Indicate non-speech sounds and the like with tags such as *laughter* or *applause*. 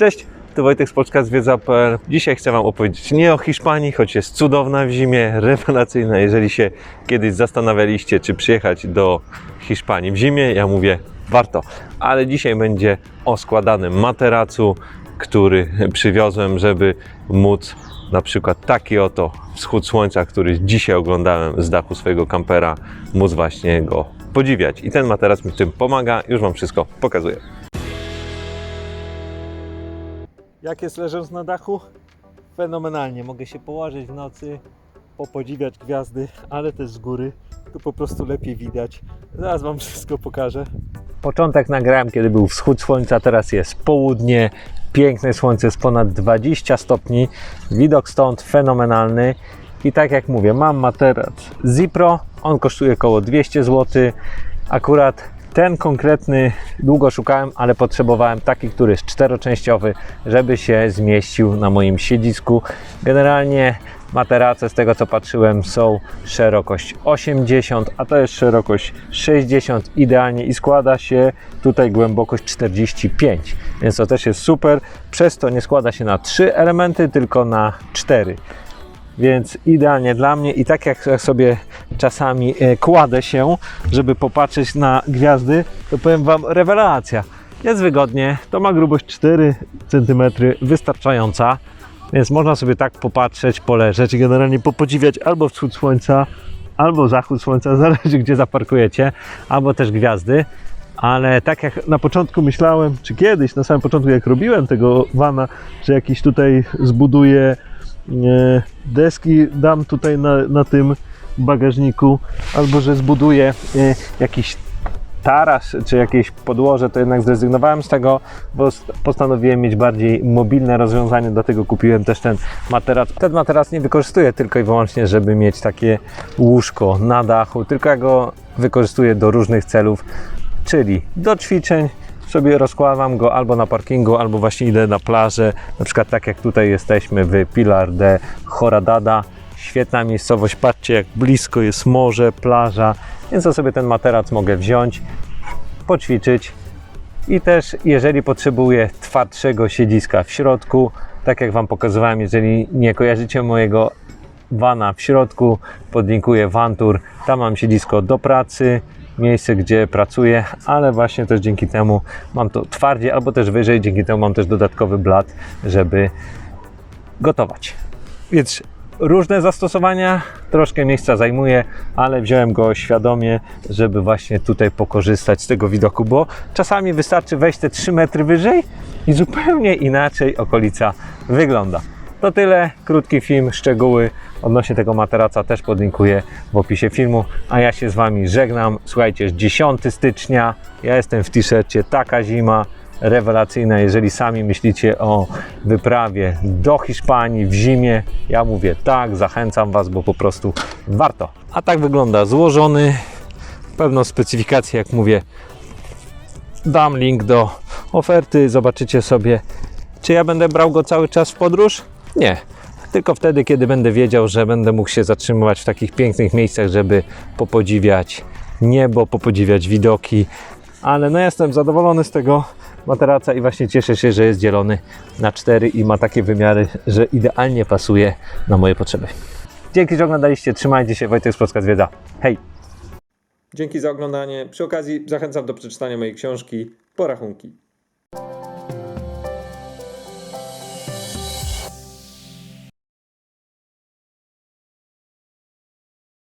Cześć, to Wojtek z Polska Zwiedza.pl. Dzisiaj chcę Wam opowiedzieć nie o Hiszpanii, choć jest cudowna w zimie, *laughs* rewelacyjna. Jeżeli się kiedyś zastanawialiście, czy przyjechać do Hiszpanii w zimie, ja mówię warto. Ale dzisiaj będzie o składanym materacu, który *laughs* przywiozłem, żeby móc na przykład taki oto wschód słońca, który dzisiaj oglądałem z dachu swojego kampera, móc właśnie go podziwiać. I ten materac mi w tym pomaga. Już Wam wszystko pokazuję. Jak jest leżąc na dachu? Fenomenalnie. Mogę się położyć w nocy, popodziwiać gwiazdy, ale też z góry. Tu po prostu lepiej widać. Zaraz Wam wszystko pokażę. Początek nagrałem, kiedy był wschód słońca, teraz jest południe. Piękne słońce, jest ponad 20 stopni. Widok stąd fenomenalny. I tak jak mówię, mam materac Zipro. On kosztuje około 200 zł. Akurat ten konkretny długo szukałem, ale potrzebowałem taki, który jest czteroczęściowy, żeby się zmieścił na moim siedzisku. Generalnie materace, z tego co patrzyłem, są szerokość 80, a to jest szerokość 60 idealnie i składa się tutaj głębokość 45, więc to też jest super. Przez to nie składa się na trzy elementy, tylko na cztery więc idealnie dla mnie i tak jak sobie czasami e, kładę się, żeby popatrzeć na gwiazdy, to powiem Wam rewelacja. Jest wygodnie, to ma grubość 4 cm, wystarczająca, więc można sobie tak popatrzeć, poleżeć i generalnie popodziwiać albo wschód słońca, albo zachód słońca, *laughs* zależy gdzie zaparkujecie, albo też gwiazdy. Ale tak jak na początku myślałem, czy kiedyś, na samym początku jak robiłem tego wana, że jakiś tutaj zbuduję e, deski dam tutaj na, na tym bagażniku, albo że zbuduję e, jakiś taras czy jakieś podłoże, to jednak zrezygnowałem z tego, bo postanowiłem mieć bardziej mobilne rozwiązanie, dlatego kupiłem też ten materac. Ten materac nie wykorzystuję tylko i wyłącznie, żeby mieć takie łóżko na dachu, tylko ja go wykorzystuję do różnych celów, czyli do ćwiczeń, sobie rozkładam go albo na parkingu, albo właśnie idę na plażę, na przykład tak jak tutaj jesteśmy w Pilar de Horadada. Świetna miejscowość, patrzcie jak blisko jest morze, plaża, więc to sobie ten materac mogę wziąć, poćwiczyć. I też jeżeli potrzebuję twardszego siedziska w środku, tak jak Wam pokazywałem, jeżeli nie kojarzycie mojego vana w środku, podlinkuję Vantur, tam mam siedzisko do pracy, miejsce gdzie pracuję, ale właśnie też dzięki temu mam to twardziej albo też wyżej, dzięki temu mam też dodatkowy blat, żeby gotować. Więc różne zastosowania, troszkę miejsca zajmuje, ale wziąłem go świadomie, żeby właśnie tutaj pokorzystać z tego widoku, bo czasami wystarczy wejść te 3 metry wyżej i zupełnie inaczej okolica wygląda. To tyle, krótki film, szczegóły odnośnie tego materaca też podlinkuję w opisie filmu, a ja się z Wami żegnam. Słuchajcie, jest 10 stycznia, ja jestem w t-shircie, taka zima, rewelacyjna. Jeżeli sami myślicie o wyprawie do Hiszpanii w zimie, ja mówię tak, zachęcam Was, bo po prostu warto. A tak wygląda złożony. Pewną specyfikację, jak mówię, dam link do oferty. Zobaczycie sobie, czy ja będę brał go cały czas w podróż? Nie. Tylko wtedy, kiedy będę wiedział, że będę mógł się zatrzymywać w takich pięknych miejscach, żeby popodziwiać niebo, popodziwiać widoki. Ale no jestem zadowolony z tego materaca i właśnie cieszę się, że jest dzielony na cztery i ma takie wymiary, że idealnie pasuje na moje potrzeby. Dzięki, że oglądaliście. Trzymajcie się. Wojtek z Polska Zwiedza. Hej! Dzięki za oglądanie. Przy okazji zachęcam do przeczytania mojej książki Porachunki.